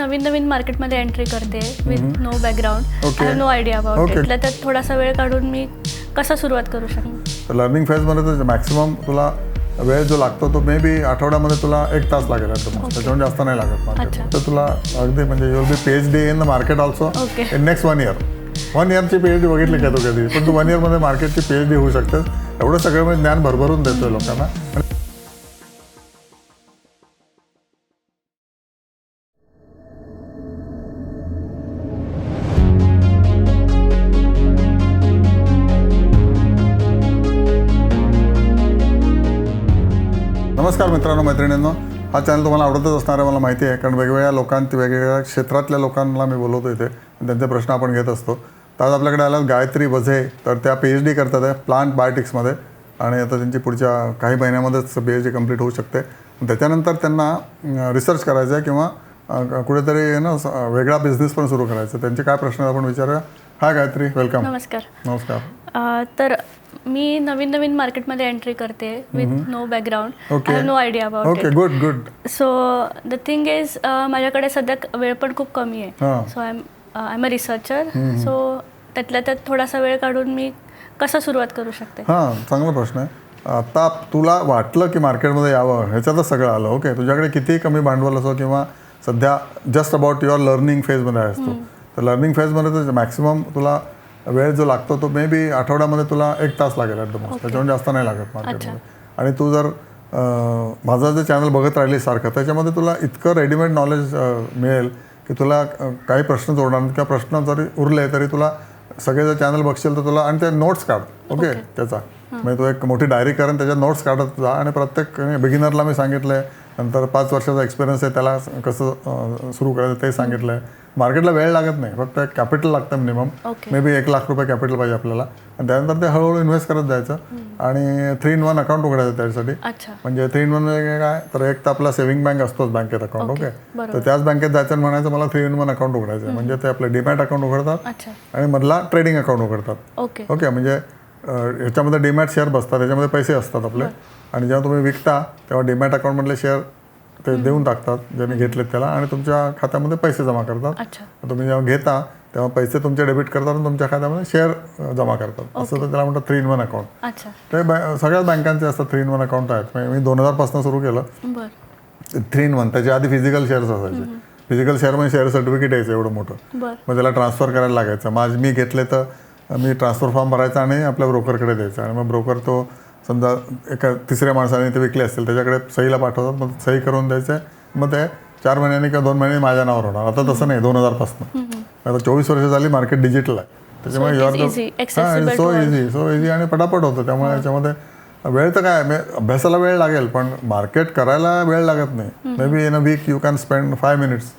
नवीन नवीन मार्केटमध्ये एंट्री करते with no background. I no idea about त्यात थोडासा वेळ काढून मी कसं सुरुवात करू शकते लर्निंग फेजमध्ये तर मॅक्सिमम तुला वेळ जो लागतो तो मे बी आठवड्यामध्ये तुला एक तास लागेल. त्याच्याहून जास्त नाही लागत तर तुला अगदी म्हणजे you'll be P H D in the market also. In next one year one इयरची P H D बघितली का तू कधी? पण तू वन इयरमध्ये मार्केटची पी एच डी होऊ शकते एवढं सगळं म्हणजे ज्ञान भरभरून देतोय लोकांना. हा चॅनल तुम्हाला आवडतच असणार आहे मला माहिती आहे. कारण वेगवेगळ्या लोकांची वेगवेगळ्या क्षेत्रातल्या लोकांना मी बोलवतो इथे. आणि त्यांचे प्रश्न आपण घेत असतो. तर आज आपल्याकडे आल्या गायत्री वझे. तर त्या पी एच डी करतात आहे प्लांट बायोटिक्समध्ये आणि आता त्यांची पुढच्या काही महिन्यामध्येच पी एच डी कंप्लीट होऊ शकते. त्याच्यानंतर त्यांना रिसर्च करायचं आहे किंवा कुठेतरी ना वेगळा बिझनेस पण सुरू करायचा. त्यांचे काय प्रश्न आहेत आपण विचारूया? हाय गायत्री वेलकम नमस्कार. नमस्कार. तर मी नवीन नवीन मार्केटमध्ये एंट्री करते with no background I no idea about good good so the thing is माझ्याकडे सध्या वेळ पण खूप कमी आहे. So I am I am a researcher so त्यातल्या त्यात थोडासा वेळ काढून मी कसं सुरुवात करू शकते? हां चांगला प्रश्न आहे. आता तुला वाटलं की मार्केटमध्ये यावं ह्याच्यातच सगळं आलं. ओके तुझ्याकडे कितीही कमी भांडवल असो किंवा सध्या जस्ट अबाउट युअर लर्निंग फेजमध्ये आहेस तू. तर लर्निंग फेजमध्ये तर मॅक्सिमम तुला वेळ जो लागतो तो मे बी आठवड्यामध्ये तुला एक तास लागेल ॲट द मोस्ट त्याच्याहून जास्त नाही लागत मार्केटमध्ये आणि तू जर माझं जे चॅनल बघत राहिली सारखं त्याच्यामध्ये तुला इतकं रेडीमेड नॉलेज मिळेल की तुला काही प्रश्न जोडणार किंवा प्रश्न जरी उरले तरी तुला सगळे जर चॅनल बघशील तर तुला आणि ते नोट्स काढ. ओके त्याचा. म्हणजे तू एक मोठी डायरी कर आणि त्याच्यात नोट्स काढत जा. आणि प्रत्येक बिगिनरला मी सांगितलंय नंतर पाच वर्षाचा एक्सपिरियन्स आहे त्याला कसं सुरू करायचं ते सांगितलंय. मार्केटला वेळ लागत नाही. फक्त कॅपिटल लागतं मिनिमम. मे बी एक लाख रुपये कॅपिटल पाहिजे आपल्याला. आणि त्यानंतर ते हळूहळू इन्व्हेस्ट करत जायचं. आणि थ्री इन वन अकाउंट उघडायचं त्याच्यासाठी. अच्छा. म्हणजे थ्री इन वन म्हणजे काय तर एक तर आपला सेव्हिंग बँक असतोच बँकेत अकाउंट ओके. तर त्याच बँकेत जायचं आणि म्हणायचं मला थ्री इन वन अकाउंट उघडायचं. म्हणजे ते आपलं डीमॅट अकाउंट उघडतात आणि मधला ट्रेडिंग अकाउंट उघडतात. ओके म्हणजे अ, याच्यामध्ये डीमॅट शेअर बसतात. त्याच्यामध्ये पैसे असतात आपले. आणि जेव्हा तुम्ही विकता तेव्हा डीमॅट अकाउंटमधले शेअर ते देऊन टाकतात ज्यांनी घेतलेत त्याला आणि तुमच्या खात्यामध्ये पैसे जमा करतात. तुम्ही जेव्हा घेता तेव्हा पैसे तुमचे डेबिट करतात आणि तुमच्या खात्यामध्ये शेअर जमा करतात. असं तर त्याला म्हणतात थ्री इन वन अकाउंट ते सगळ्याच बँकांचे असतात थ्री इन वन अकाउंट आहेत. मी दोन हजारपासून सुरू केलं. थ्री इन वन त्याच्या आधी फिजिकल शेअर्स असायचे. फिजिकल शेअर म्हणजे शेअर सर्टिफिकेट यायचं एवढं मोठं. मग त्याला ट्रान्सफर करायला लागायचं. माझ मी घेतले तर मी ट्रान्सफर फॉर्म भरायचा आणि आपल्या ब्रोकरकडे द्यायचा. आणि मग ब्रोकर तो समजा एका तिसऱ्या माणसाने ते विकले असतील त्याच्याकडे सहीला पाठवतात मग सही करून द्यायचं मग ते चार महिन्यांनी किंवा दोन महिन्यांनी माझ्या नावावर होणार. आता तसं नाही दोन हजारपासून आता चोवीस वर्ष झाली मार्केट डिजिटल आहे. त्याच्यामुळे हां सो. इझी सो इझी आणि पटापट होतं. त्यामुळे याच्यामध्ये वेळ तर काय अभ्यासाला वेळ लागेल पण मार्केट करायला वेळ लागत नाही. May be in a week you can spend five minutes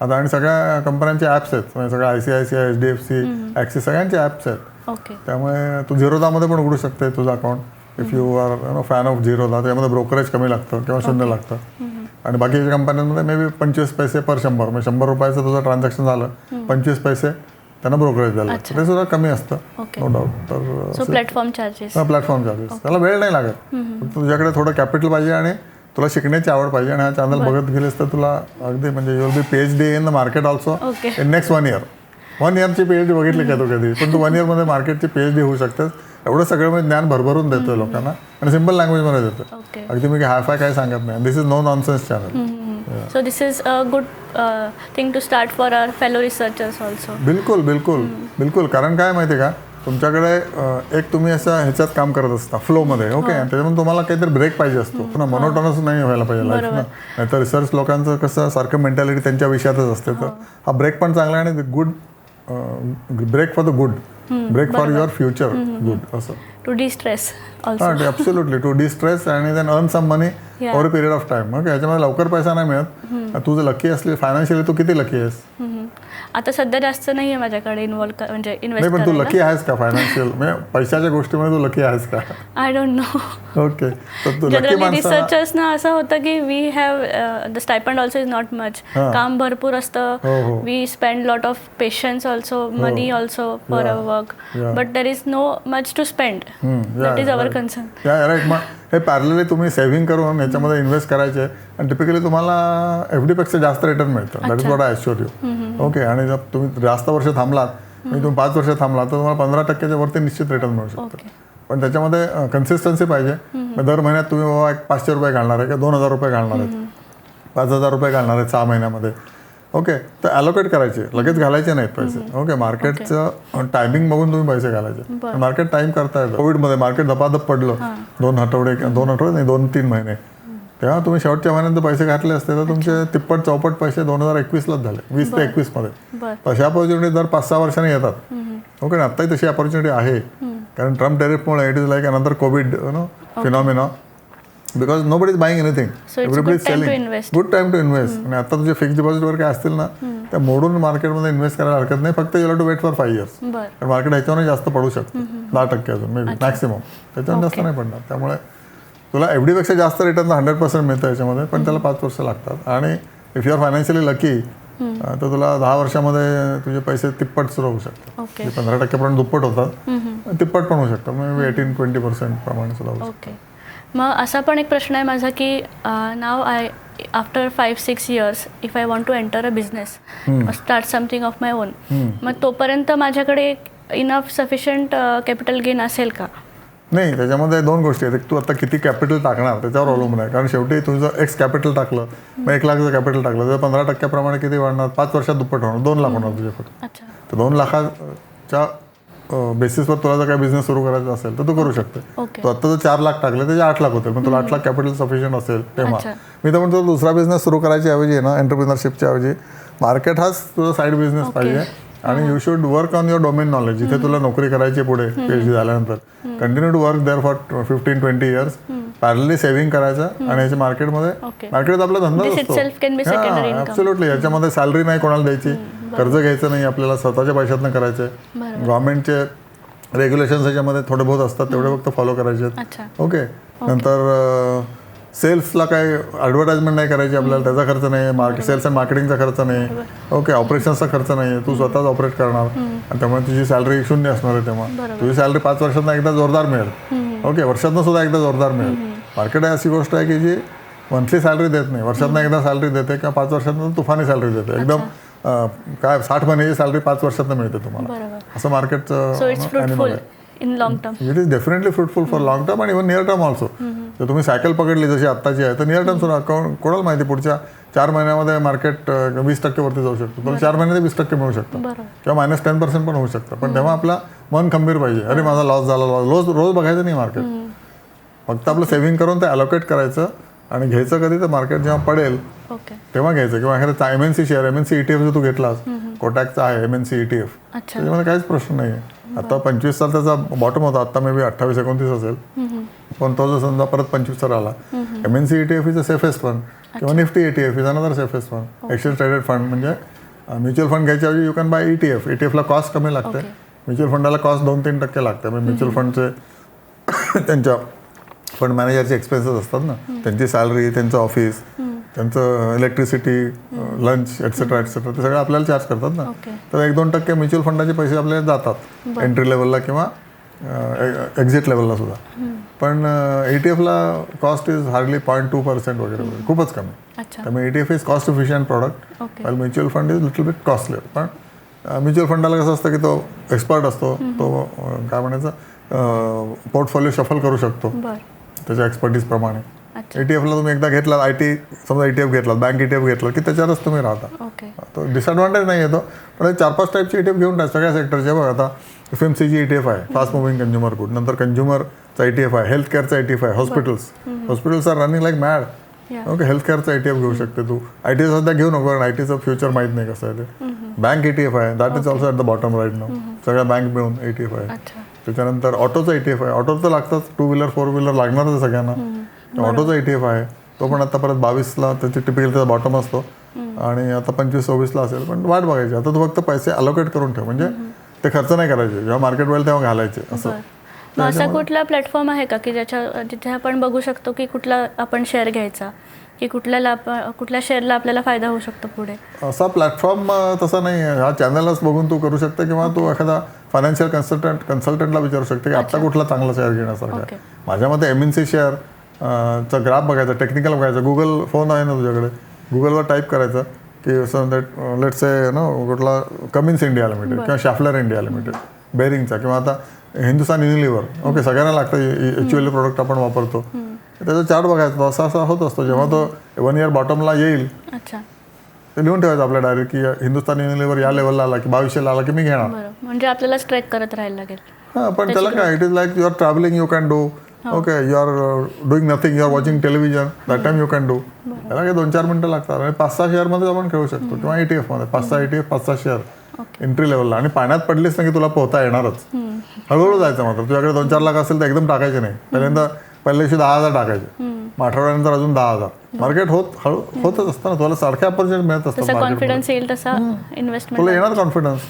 आता आणि सगळ्या कंपन्यांचे ॲप्स आहेत. म्हणजे सगळ्या I C I C I H D F C Axis सगळ्यांचे ॲप्स आहेत. त्यामुळे तू झिरोदामध्ये पण उघडू शकते तुझं account if you are no fan of Zerodha त्यामध्ये ब्रोकरेज कमी लागतं किंवा शून्य लागतं. आणि बाकीच्या कंपन्यांमध्ये मे बी पंचवीस पैसे पर शंभर. म्हणजे शंभर रुपयाचं तुझं ट्रान्झॅक्शन झालं पंचवीस पैसे त्यांना ब्रोकरेज द्यायला ते सुद्धा कमी असतं. नो डाऊट तर so platform charges platform charges त्याला वेळ नाही लागत. तुझ्याकडे थोडं कॅपिटल पाहिजे आणि तुला शिकण्याची आवड पाहिजे आणि हा चॅनल बघत गेलेस तर तुला अगदी म्हणजे you'll be P H D in the market also in next one year one इयरची P H D बघितली का तू कधी? पण तू वन इयरमध्ये मार्केटची पी एच डी होऊ शकतेस. एवढं सगळं म्हणजे ज्ञान भरभरून देतोय लोकांना. आणि सिंपल लँग्वेजमध्ये ओके अगदी मी हाय फाय काय सांगत नाही. This is no nonsense channel so this is a good thing to start for our fellow researchers also बिलकुल बिलकुल. बिलकुल. कारण काय माहिती का? तुमच्याकडे एक तुम्ही असं ह्याच्यात काम करत असता फ्लोमध्ये ओके त्याच्यामुळे तुम्हाला काहीतरी ब्रेक पाहिजे असतो. पुन्हा मोनोटॉनस नाही व्हायला पाहिजे लाईफ ना. नाहीतर रिसर्च लोकांचं कसं सारखं मेंटॅलिटी त्यांच्या विषयातच असते. तर हा. ब्रेक पण चांगला आहे आणि good break for the good break for your future good असं. टू डी स्ट्रेस ऑल्सो हा ॲब्सोल्युटली टू डिस्ट्रेस आणि then earn some money. Over period of time okay याच्यामध्ये लवकर पैसा नाही मिळत. तू जर लकी असली फायनान्शियली तू किती लकी आहेस? आता सध्या जास्त नाही आहे माझ्याकडे इन्व्हॉल्व म्हणजे इन्व्हेस्ट पण तू लकी आहेस का फायनान्शियल म्हणजे पैशाच्या गोष्टीमध्ये तू लकी आहेस का? I don't know okay generally researchers ना असं होतं की we have the stipend also is not much. काम भरपूर असतं. We spend lot of patience also money also for. A work. But there is no much to spend that is our concern हे parallelly तुम्ही saving करून याच्यामध्ये invest करायचे. आणि typically तुम्हाला एफ डीपेक्षा जास्त रिटर्न मिळतं. That is what I assure you okay आणि जर तुम्ही जास्त वर्ष थांबलात म्हणजे तुम्ही पाच वर्ष थांबलात तर तुम्हाला पंधरा टक्क्याच्या वरती निश्चित रिटर्न मिळू शकतं. पण त्याच्यामध्ये कन्सिस्टन्सी पाहिजे. दर महिन्यात तुम्ही बाबा एक पाचशे रुपये घालणार आहे किंवा दोन हजार रुपये घालणार आहेत. पाच हजार रुपये घालणार आहेत सहा महिन्यामध्ये. ओके तर ॲलोकेट करायचे. लगेच घालायचे नाहीत पैसे. ओके मार्केटचं टायमिंग बघून तुम्ही पैसे घालायचे. मार्केट टाइम करता येतं. कोविडमध्ये मार्केट धपाधप पडलं. दोन आठवडे दोन आठवडे नाही दोन तीन महिने. तेव्हा तुम्ही शेवटच्या महिन्यात पैसे घातले असते तर तुमचे तिप्पट चौपट पैसे दोन हजार एकवीसलाच झाले. वीस ते एकवीसमध्ये. तशा ऑपॉर्च्युनिटी दर पाच सहा वर्षांनी येतात. ओके ना आत्ताही तशी ऑपॉर्च्युनिटी आहे. कारण Trump टेरिफमुळे it is like another covid no phenomena because nobody is buying anything time to invest. Good time to invest आणि आता तुझे फिक्स डिपॉझिटवर काय असतील ना त्या मोडून मार्केटमध्ये इन्व्हेस्ट करायला हरकत नाही. फक्त you'll to wait for five years कारण मार्केट ह्याच्यावर जास्त पडू शकतं. दहा टक्के अजून मे बी मॅक्सिमम त्याच्यावर जास्त नाही पडणार. त्यामुळे तुला एफ डीपेक्षा जास्त रिटर्न हंड्रेड पर्सेंट मिळतं याच्यामध्ये पण त्याला पाच वर्ष लागतात. आणि if you are financially lucky तर तुला दहा वर्षामध्ये तुझे पैसे तिप्पट सुरू होऊ शकतात. म्हणजे पंधरा टक्क्यापर्यंत दुप्पट होतात. तिप्पट पण होऊ शकतात म्हणजे एटीन ट्वेंटी पर्सेंट प्रमाणे सुद्धा होऊ ओके मग असा पण एक प्रश्न आहे माझा की नाव I after five six years if I want to enter a business start something of my own मग तोपर्यंत माझ्याकडे इनफ सफिशियंट कॅपिटल गेन असेल का? नाही त्याच्यामध्ये दोन गोष्टी आहेत. एक तू आता किती कॅपिटल टाकणार त्याच्यावर अवलंबून आहे. कारण शेवटी तुझं एक्स कॅपिटल टाकलं मग एक लाखाचं कॅपिटल टाकलं तर पंधरा टक्क्याप्रमाणे किती वाढणार? पाच वर्षात दुप्पट होणार दोन लाख होणार तुझे फक्त. अच्छा. तर दोन लाखाच्या बेसिसवर तुला जर काय बिझनेस सुरू करायचा असेल तर तू करू शकते. तू आता जर चार लाख टाकले त्याचे आठ लाख होते पण तुला आठ लाख कॅपिटल सफिशियंट असेल तेव्हा. मी तर म्हणतो दुसरा बिझनेस सुरू करायच्या ऐवजी आहे ना एंटरप्रिनरशिपच्या ऐवजी. मार्केट हाच तुझा साईड बिझनेस पाहिजे. आणि you should work on your domain knowledge जिथे तुला नोकरी करायची पुढे पीएचडी झाल्यानंतर. Continue to work there for fifteen twenty years पॅरली saving करायचं आणि याच्या मार्केटमध्ये मार्केट आपला धंदा. ऍब्सोल्युटली याच्यामध्ये सॅलरी नाही कोणाला द्यायची. कर्ज घ्यायचं नाही आपल्याला स्वतःच्या पैशातनं बरोबर. गव्हर्नमेंटचे रेग्युलेशन्स याच्यामध्ये थोडे बहुत असतात तेवढे फक्त फॉलो करायचे ओके नंतर सेल्सला काय ॲडव्हर्टाइजमेंट नाही करायची आपल्याला त्याचा खर्च नाही. मार्केट सेल्स अँड मार्केटिंगचा खर्च नाही. ओके ऑपरेशनचा खर्च नाही. आहे तू स्वतःच ऑपरेट करणार. आणि त्यामुळे तुझी सॅलरी शून्य असणार आहे तेव्हा. तुझी सॅलरी पाच वर्षातनं एकदा जोरदार मिळेल. ओके वर्षातनं सुद्धा एकदा जोरदार मिळेल. मार्केट अशी गोष्ट आहे की जी मंथली सॅलरी देत नाही. वर्षातनं एकदा सॅलरी देते किंवा पाच वर्षातनं तुफानी सॅलरी देते. एकदम काय साठ महिन्याची सॅलरी पाच वर्षातनं मिळते तुम्हाला. असं मार्केटचं आहे. In long term it is definitely fruitful for long term आणि इव्हन नियर टर्म ऑल्सो जर तुम्ही सायकल पकडली जशी आत्ताची आहे तर नियर टर्म सुद्धा कोण- कोणाला माहिती पुढच्या चार महिन्यामध्ये मार्केट वीस टक्केवरती जाऊ शकतो. तर चार महिन्यात वीस टक्के मिळू शकतं. किंवा मायनस टेन पर्सेंट पण होऊ शकतं. पण तेव्हा आपला मन खंबीर पाहिजे. अरे माझा लॉस झाला लॉस रोज रोज बघायचं नाही मार्केट फक्त आपलं सेव्हिंग करून ते अलोकेट करायचं आणि घ्यायचं कधी तर मार्केट जेव्हा पडेल तेव्हा घ्यायचं. किंवा एखाद्या M N C share M N C E T F जर तू घेतलास कोटॅकचा आहे M N C E T F अच्छा. त्याच्यामध्ये काहीच प्रश्न नाही आहे आता पंचवीस साल त्याचा बॉटम होता आता मे बी अठ्ठावीस एकोणतीस असेल. पण तो जर समजा परत पंचवीस आला M N C E T F is a safest fund किंवा Nifty E T F is another safest fund exchange traded fund म्हणजे म्युच्युअल फंड घ्यायच्या ऐवजी you can buy E T F E T एफला cost कमी लागते. Mutual फंडाला cost दोन तीन टक्के लागते. म्हणजे म्युच्युअल फंडचे त्यांच्या फंड मॅनेजरचे एक्सपेन्सेस असतात ना त्यांची सॅलरी त्यांचं ऑफिस त्यांचं इलेक्ट्रिसिटी लंच एक्सेट्रा एक्सेट्रा ते सगळं आपल्याला चार्ज करतात ना. तर एक दोन टक्के म्युच्युअल फंडाचे पैसे आपल्याला जातात एंट्री लेवलला किंवा एक्झिट लेवलला सुद्धा. पण ए T एफला cost is hardly point two percent वगैरे वगैरे खूपच कमी. त्यामुळे A T F is cost efficient product mutual fund is little bit costly पण म्युच्युअल फंडाला कसं असतं की तो एक्सपर्ट असतो तो काय म्हणायचं पोर्टफोलिओ शफल करू शकतो. त्याच्या एक्सपर्टीज प्रमाणे अच्छा ए टी एफला तुम्ही एकदा घेतला आय टी समजा ए टी एफ घेतला बँक ई टी एफ घेतला की त्याच्यावरच तुम्ही राहता तो डिसएडव्हान्टेज नाही येतो पण हे चार पाच टाईपचे ईटीएफ घेऊन टाक सगळ्या सेक्टरचे बघ आता एफ एम सीची ईटीएफ आहे फास्ट मुव्हिंग कंझ्युमर गुड नंतर कंझ्युमरचा ईटीएफ आहे हेल्थ केअरचा ईटीएफ आहे hospitals hospitals are running like mad okay health केअरचा ETF घेऊ शकते तू आय टी सध्या घेऊ नको कारण आय टीचं फ्युचर माहीत नाही कसं आहे ते बँक ईटीएफ आहे that is also at the bottom right नाव सगळ्या बँक मिळून ईटीएफ आहे त्याच्यानंतर ऑटोचा ईटीएफ आहे. ऑटो तर लागतंच. टू व्हीलर फोर व्हीलर लागणारच आहे सगळ्यांना. ऑटोचा ईटीएफ आहे. तो पण आता परत बावीसला त्याची टिपिकल त्याचा बॉटम असतो. आणि आता पंचवीस सव्वीसला असेल. पण वाट बघायची. आता तू फक्त पैसे अलोकेट करून ठेव. म्हणजे ते खर्च नाही करायचे. जेव्हा मार्केट वेळ तेव्हा घालायचे. असं. मग असा कुठला प्लॅटफॉर्म आहे का की ज्याच्या जिथे आपण बघू शकतो की कुठला आपण शेअर घ्यायचा? की कुठल्याला कुठल्या शेअरला आपल्याला फायदा होऊ शकतो पुढे? असा प्लॅटफॉर्म तसा नाही आहे. हा चॅनलच बघून तू करू शकते किंवा तू एखादा फायनान्शियल कन्सल्टंट कन्सल्टंटला विचारू शकते की आता कुठला चांगला शेअर घेण्यासारखा. आहे. माझ्या मते एम एन सी शेअर चा ग्राफ बघायचा टेक्निकल बघायचा. गुगल फोन आहे ना तुझ्याकडे? गुगलवर टाईप करायचं की असं लेट से नो कुठला कमिन्स इंडिया लिमिटेड किंवा शाफलर इंडिया लिमिटेड बेरिंगचा किंवा आता हिंदुस्तान युनिलिव्हर ओके सगळ्यांना लागतं एच प्रोडक्ट आपण वापरतो. त्याचा चार्ट बघायचा असा असा होत असतो. जेव्हा तो वन इयर बॉटमला येईल लिहून ठेवायचं आपल्या डायरेक्ट की हिंदुस्तान युनिलिव्हर या लेवलला आला की बावीसशेला आला की मी घेणार. बरं. म्हणजे आपल्यालाच ट्रॅक करत राहायला लागेल. हा पण त्याला काय it is like you are travelling you can do okay you are doing nothing you are watching television that time you can do त्याला काय दोन चार मिनिटं लागतात. आणि पाच सहा शेअरमध्ये आपण खेळू शकतो किंवा ETF मध्ये. पाच सहा ETF पाच सहा शेअर एंट्री लेवलला आणि पाण्यात पडलीस ना की तुला पोहता येणारच. हळूहळू जायचं मात्र. तुझ्याकडे दोन चार लाख असेल तर एकदम टाकायचे नाही. पहिल्यांदा पहिल्या दिवशी दहा हजार टाकायचे. मग आठवड्यानंतर अजून दहा हजार. मार्केट होत हळू होतच असतं ना तुला सारख्या ऑपॉर्च्युनिटी मिळत असतात. कॉन्फिडन्स येईल तसा इन्व्हेस्टमेंट तुला येणार कॉन्फिडन्स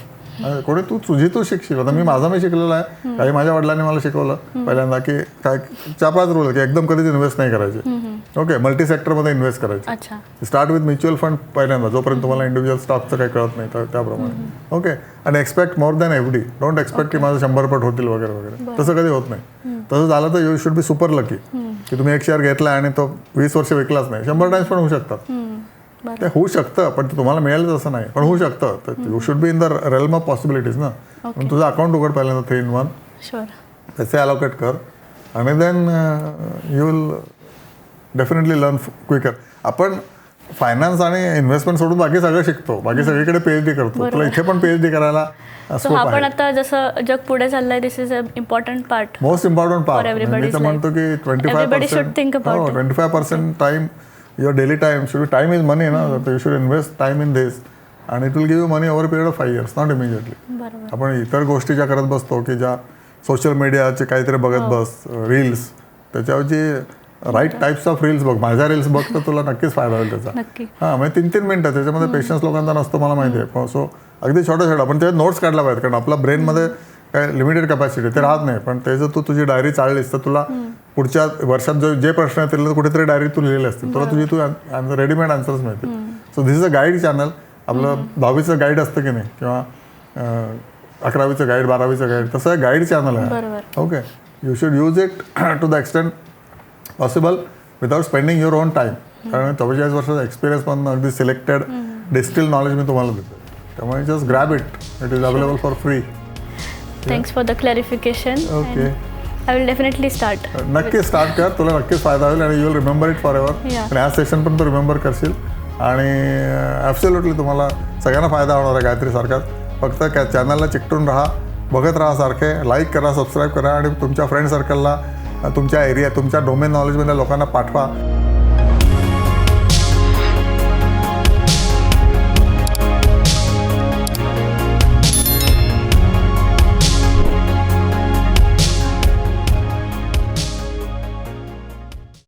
कोणी तू तुझी तू शिकशील. आता मी माझा मी शिकलेला आहे. काही माझ्या वडिलांनी मला शिकवलं. पहिल्यांदा की काय चार पाच रूल की एकदम कधीच इन्व्हेस्ट नाही करायचे. ओके मल्टी सेक्टरमध्ये इन्व्हेस्ट करायचे. अच्छा. स्टार्ट विथ म्युच्युअल फंड पहिल्यांदा. जोपर्यंत तुम्हाला इंडिव्हिज्युअल स्टॉकचं काही कळत नाही तर त्याप्रमाणे. ओके आणि expect more than F D don't expect की माझं शंभर पट होतील वगैरे वगैरे. तसं कधी होत नाही. तसं झालं तर you should be super lucky की तुम्ही एक शेअर घेतला आणि तो वीस वर्ष विकलाच नाही. शंभर टाइम्स पण होऊ शकतात. ते होऊ शकतं पण ते तुम्हाला मिळेलच असं नाही. पण होऊ शकतं. तर you should be in the realm of possibilities ना. म्हणून तुझं अकाउंट उघड पहिल्यांदा थ्री इन वन पैसे अलोकेट कर. आणि then you will definitely learn quicker आपण फायनान्स आणि इन्व्हेस्टमेंट सोडून बाकी सगळं शिकतो. बाकी सगळीकडे पीएच डी करतो. तुला इथे पण पीएच डी करायला सो हा पण आता जसं जग पुढे चाललंय this is a important part most important part मी तर म्हणतो की ट्वेंटी फाय पर्सेंट हो. Twenty five percent time your daily time should time is money ना you should invest time in this आणि it will give money over period of five years not immediately आपण इतर गोष्टी ज्या करत बसतो की ज्या सोशल मीडियाचे काहीतरी बघत बस रील्स त्याच्यावरची राईट टाईप्स ऑफ रील्स बघ. माझ्या रील्स बघ तर तुला नक्कीच फायदा होईल त्याचा. हां म्हणजे तीन तीन मिनटं त्याच्यामध्ये पेशन्स लोकांचा नसतो मला माहिती आहे. सो अगदी छोटं छोटं. पण ते नोट्स काढला पाहिजे कारण आपला ब्रेनमध्ये काय लिमिटेड कॅपॅसिटी ते राहत नाही. पण ते जर तू तुझी डायरी चाललीस तर तुला पुढच्या वर्षात जो जे प्रश्न येतील तर कुठेतरी डायरी तू लिहिलेले असतील. तुला तुझी तू रेडीमेड आन्सर्स मिळतील. So this is a guide channel आपलं दहावीचं गाईड असतं की नाही किंवा अकरावीचं गाईड बारावीचं गाईड तसं गाईड चॅनल आहे. Okay you should use it to the extent possible without spending your own time कारण चव्वेचाळीस वर्षाचा एक्सपिरियन्स पण अगदी सिलेक्टेड डिस्टिल नॉलेज मी तुम्हाला देतो. त्यामुळे just grab it it is available for free thanks for the clarification okay I will definitely start नक्की start कर. तुला नक्कीच फायदा होईल आणि you will remember it for ever. आणि ह्या सेशन पण तू रिमेंबर करशील. आणि ॲब्सोल्युटली तुम्हाला सगळ्यांना फायदा होणार आहे गायत्री सारखाच. फक्त त्या चॅनलला चिकटून राहा. बघत राहा सारखे. लाईक करा सबस्क्राईब करा. आणि तुमच्या फ्रेंड सर्कलला तुमच्या एरिया तुमच्या डोमेन नॉलेजमधल्या लोकांना पाठवा.